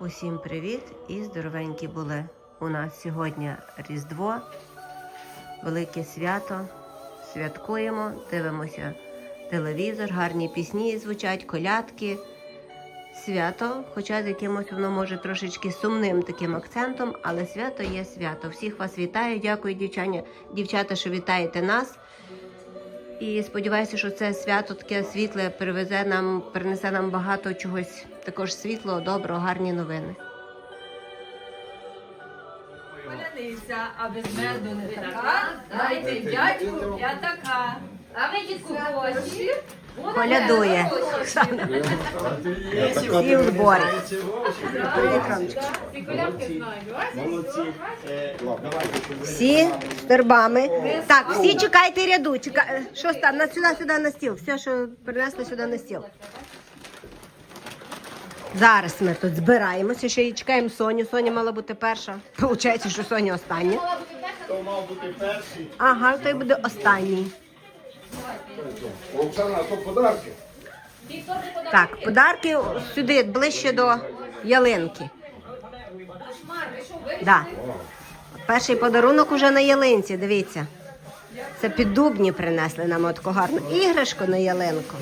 Усім привіт і здоровенькі були. У нас сьогодні Різдво, велике свято. Святкуємо, дивимося телевізор, гарні пісні звучать, колядки. Свято, хоча з якимось воно може трошечки сумним таким акцентом, але свято є свято. Всіх вас вітаю. Дякую, дівчаня, дівчата, що вітаєте нас. І сподіваюся, що це свято таке світле привезе нам, принесе нам багато чогось також світлого, доброго, гарні новини. Поляниця, а без меду не така. Дайте дядьку п'ятака. А ви дітку гроші. Колядує. Всі в ви- Всі з торбами. Так, всі чекайте ряду. Чека... е, Що там? На сюди, сюди на стіл. Все, що принесли сюди на стіл. Зараз ми тут збираємося, ще й чекаємо Соню. Соня мала бути перша. Получається, що Соня остання. Хто мав бути перший? Ага, той буде останній. Оксана, а то подарки. Так, подарки сюди, ближче до ялинки. Да. Перший подарунок уже на ялинці, дивіться. Це піддубні принесли нам от таку гарну іграшку на ялинку.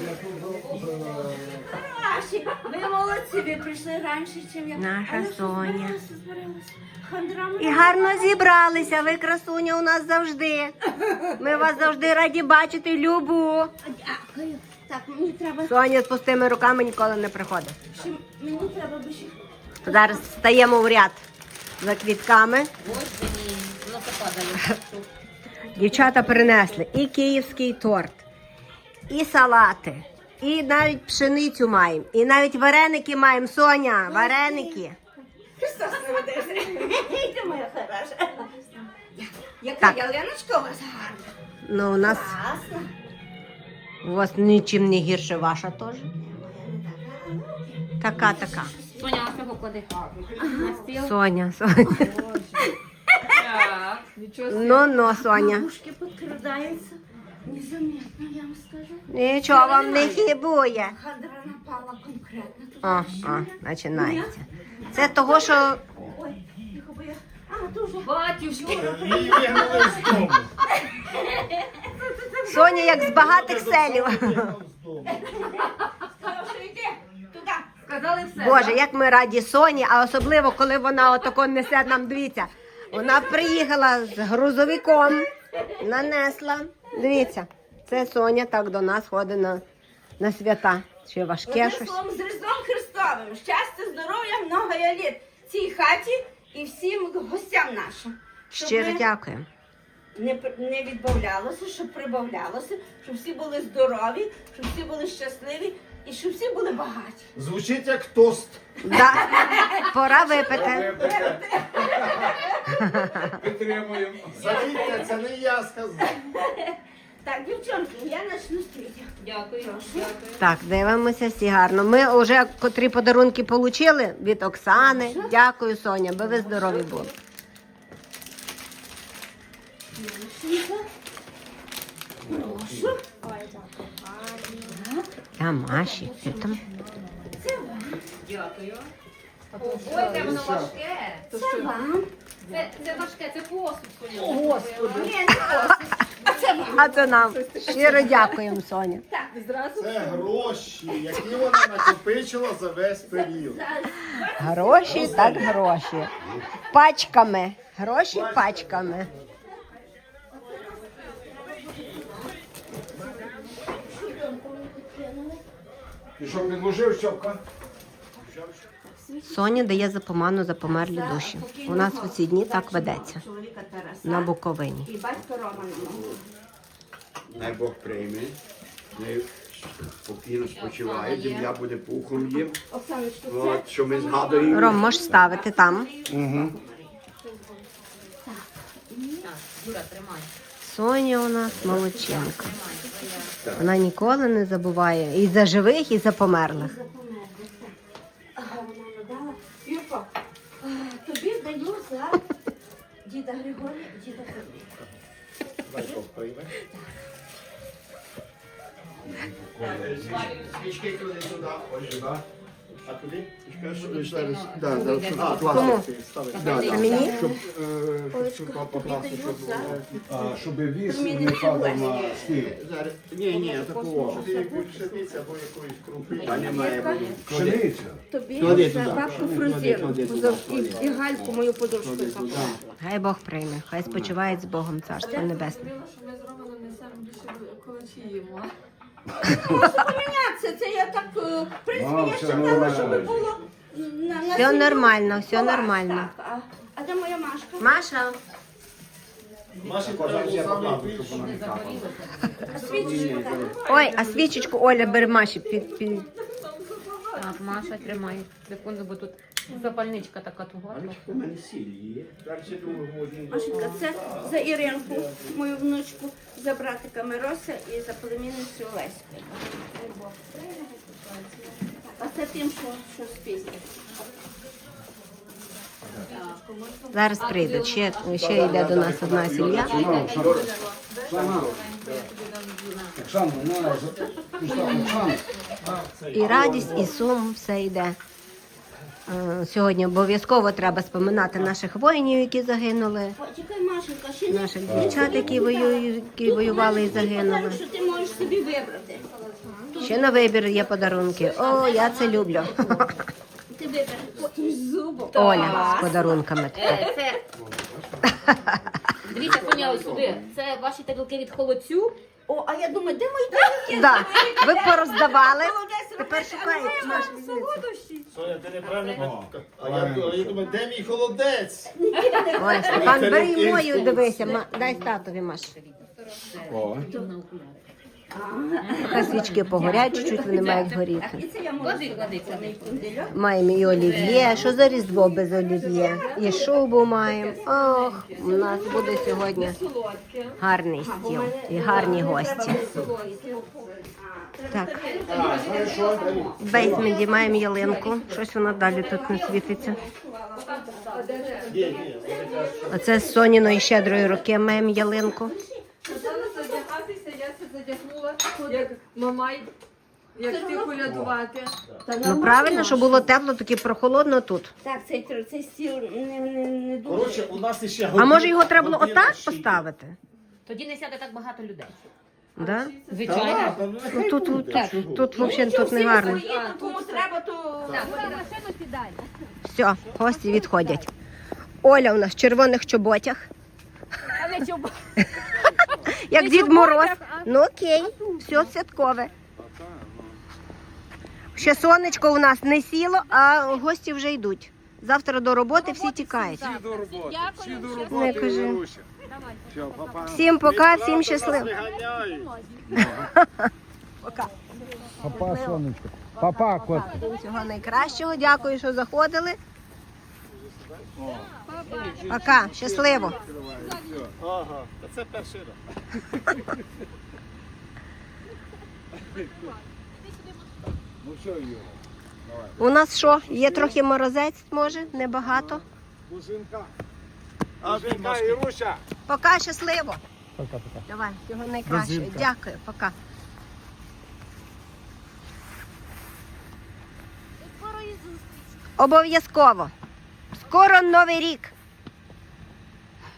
Ваші, ви молодці, ви прийшли раніше, ніж я. Наша Але Соня. збиралися, збиралися. Хандрами. І гарно зібралися. Ви красуня у нас завжди. Ми вас завжди раді бачити, любу. Дякую. Так, мені треба, Соня з пустими руками ніколи не приходить. ще, мені треба би ще. Зараз стаємо в ряд за квітками. Дівчата принесли і київський торт, і салати, і навіть пшеницю маємо, і навіть вареники маємо. Соня, вареники. Моя хороша. Яка Так. ялиночка у вас гарна. Ну, у нас Класна. у вас нічим не гірше ваша теж. Така, така. Соня, а цього клади. На стіл. Соня, Соня. Так, нічого собі. Ну, ну, Соня. Бабушки підкрадаються. Незаметно, я вам скажу. Нічого вам не хібує. Хандра напала конкретно. Тут О, о, починається. Це того, що Ой, тихо, бо я... А, дуже. Батюшки. Її вигнали з дому. Соня як з багатих селів. Вигнав з дому. Хорошо, йди. Туди. Сказали все. Боже, як ми раді Соні, а особливо, коли вона отако несе нам, дивіться. Вона приїхала з грузовиком, нанесла. Дивіться, це Соня так до нас ходить на, на свята. Ще важке Одним щось. словом, з Різдвом Христовим. Щастя, здоров'я, много я літ цій хаті і всім гостям нашим. Щоб Щиро ми дякую. не, не відбавлялося, щоб прибавлялося, щоб всі були здорові, щоб всі були щасливі і щоб всі були багаті. Звучить як тост. Да. Пора випити. Підтримуємо. Завітьте, це не я сказав. Так, дівчонки, я почну з квітів. Дякую. Дякую. Так, дивимося всі гарно. Ми вже котрі подарунки отримали від Оксани. Дякую, Соня, би ви здорові були. Прошу. А Маші, що там? Дякую. Ой, це воно важке. Це вам. Це, це важке, це посуд. Соня. Господи. Ні, не просить. А це вам. А це нам. Щиро дякуємо, Соня. Так, зразу. Це гроші, які вона накопичила за весь період. Гроші так гроші. Пачками. Гроші пачками. Ти що, підложив щопка? Соня дає запоману за померлі душі. У нас у ці дні так ведеться на Буковині. І батько Роман. Дай Бог прийме. Спокійно спочиває, земля буде пухом їм. От, що ми згадуємо. Ром, можеш ставити там. Угу. Соня у нас молодчинка. Вона ніколи не забуває і за живих, і за померлих. Дай Бог прийме. Свічки туди сюди, ось сюди. А куди? Да, да, щоб покласти. Ставити. Да, да. мені? Щоб, е, щоб покласти, щоб, а, щоб віз не падав на стіл. Зараз- Ні, ні, такого. Якоїсь пшениці або якоїсь крупи. Та немає воно. Пшениця. Тобі за туди. бабку туди. І гальку мою подушку. Хай Бог прийме, хай спочивають з Богом царство небесне. Що ми з Романом несемо більше колочі їмо. Це, це я так, е, в принципі, А, я все ще нормально. щоб було на, на Все нормально, все нормально. Так, а, а де моя Машка? Маша, Маші треба я було саме щоб вона не капала. Ой, а свічечку Оля бери Маші під, під... Так, Маша тримає секунду, бо тут запальничка така туга. У мене сіль є. Машенька, це за Іринку, мою внучку, за братика Мирося і за племінницю Леську. А це тим, що, що спізно. Зараз прийде. Ще, ще йде до нас одна сім'я. Оксана, Оксана. Оксана, на, за- Оксана, Оксана. І радість, і сум, все йде. Е, Сьогодні обов'язково треба споминати наших воїнів, які загинули, наших дівчат, які воюють, воювали і загинули. що ти можеш собі вибрати. Ще на вибір є подарунки. О, я це люблю. Ти зубом. Оля з подарунками. Е. Дивіться, ось сюди. Це ваші тарілки від холодцю. О, а я думаю, де мої тарілки? Да. Ви пороздавали. Тепер солодощі. Соня, ти неправильно. А я, а я думаю, де мій холодець? Ой, Степан, бери мою, дивися. Ма- Дай татові Маш. О, Хай свічки погорять, чуть-чуть вони мають горіти. Маємо і олів'є. Що за різдво без олів'є? І шубу маємо. Ох, у нас буде сьогодні гарний стіл і гарні гості. Так, в бейсменті маємо ялинку. Щось вона далі тут не світиться. Оце з Соніної щедрої руки маємо ялинку. Задягнула, як мамай, як ти колядувати. Ну правильно, щоб було тепло, таки прохолодно тут. Так, цей, тр- цей стіл не, не, не дуже. Коротше, у нас іще А може його треба було година отак ще є. поставити? Тоді не сяде так багато людей. Да? Та Звичайно. ладно, ну нехай Тут, тут, буде. тут, тут взагалі тут не гарно. Кому треба, то... Все, гості відходять. Оля у нас в червоних чоботях. Як Дід Мороз. Ну окей, все святкове. Ще сонечко у нас не сіло, а гості вже йдуть. Завтра до роботи всі тікають. Всі до роботи. Всі Не кажи. Всім пока, всім щасливо. Виганяють. Папа, сонечко. Папа, кот. Всього найкращого. Дякую, що заходили. Пока, щасливо. Ага, та це перший раз. Ну все, Юра. У нас що? Є трохи морозець, може, небагато. Кузинка. А, Машки. Іруся. Пока, щасливо. Пока, пока. Давай, всього найкращого. Розинка. Дякую, пока. Обов'язково. Скоро новий рік.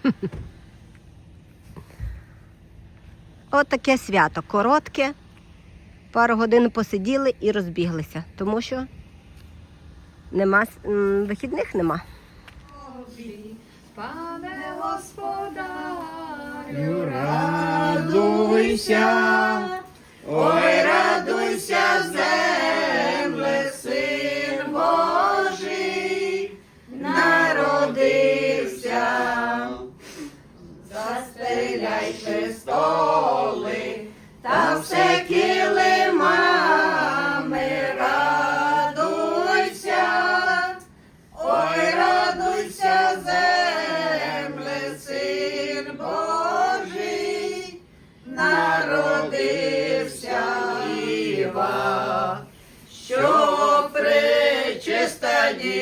От свято. Коротке. Пару годин посиділи і розбіглися, тому що нема вихідних нема. Пане Господа, Радуйся, ой, радуйся, земле,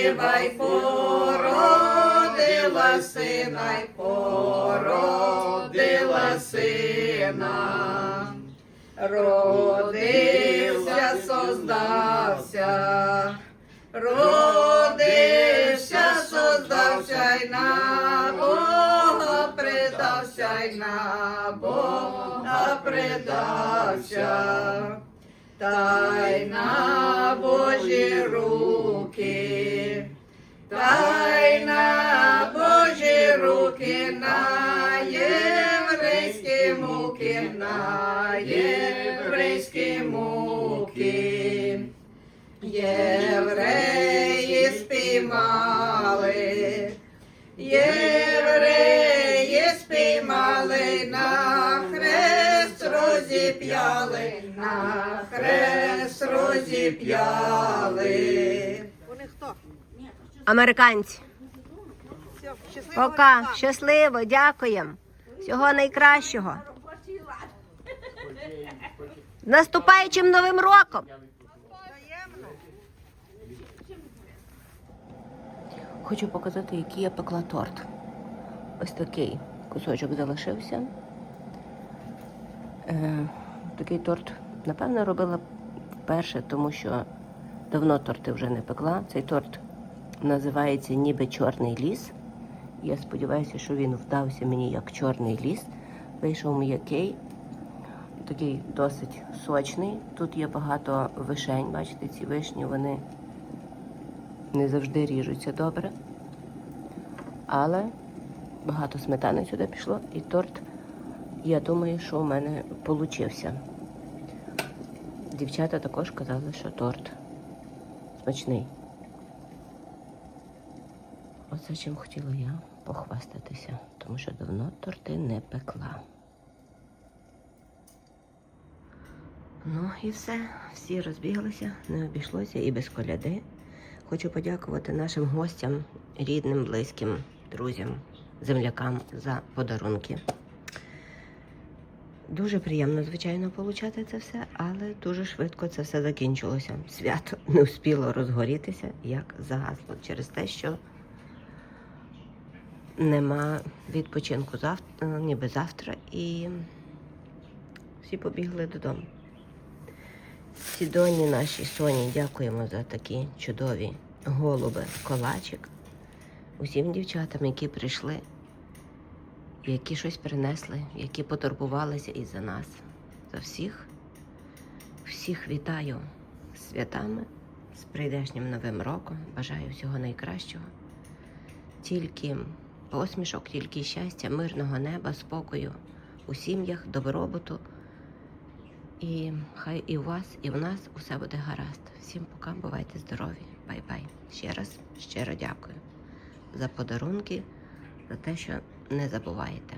діва й породила сина, й породила сина. Родився, создався, Родився, создався й на Бога предався й на Бога предався. Та й на Божі руки, та й на Божі руки, на єврейські муки, на єврейські муки. Євреї спіймали, євреї спіймали, на хрест розіп'яли, на хрест розіп'яли. Американці. Пока. Щасливо, дякуємо. Всього найкращого. Наступаючим новим роком. Хочу показати, який я пекла торт. Ось такий кусочок залишився. Е, такий торт, напевно, робила вперше, тому що давно торти вже не пекла. Цей торт називається ніби Чорний ліс. Я сподіваюся, що він вдався мені як чорний ліс. Вийшов м'який, такий досить сочний. Тут є багато вишень. Бачите, ці вишні вони не завжди ріжуться добре. Але багато сметани сюди пішло, і торт, я думаю, що у мене получився. Дівчата також казали, що торт смачний. Оце чим хотіла я похвастатися, тому що давно торти не пекла. Ну і все, всі розбіглися, не обійшлося і без коляди. Хочу подякувати нашим гостям, рідним, близьким, друзям, землякам за подарунки. Дуже приємно, звичайно, отримати це все, але дуже швидко це все закінчилося. Свято не встигло розгорітися, як загасло, через те, що нема відпочинку завтра, ніби завтра, і всі побігли додому. Сідоні нашій Соні дякуємо за такі чудові голуби, колачик. Усім дівчатам, які прийшли, які щось принесли, які потурбувалися і за нас. За всіх, всіх вітаю святами, з прийдешнім новим роком. Бажаю всього найкращого. Тільки посмішок, тільки щастя, мирного неба, спокою у сім'ях, добробуту. І хай і у вас, і в нас усе буде гаразд. Всім пока, бувайте здорові. Бай-бай. Ще раз щиро дякую за подарунки, за те, що не забуваєте.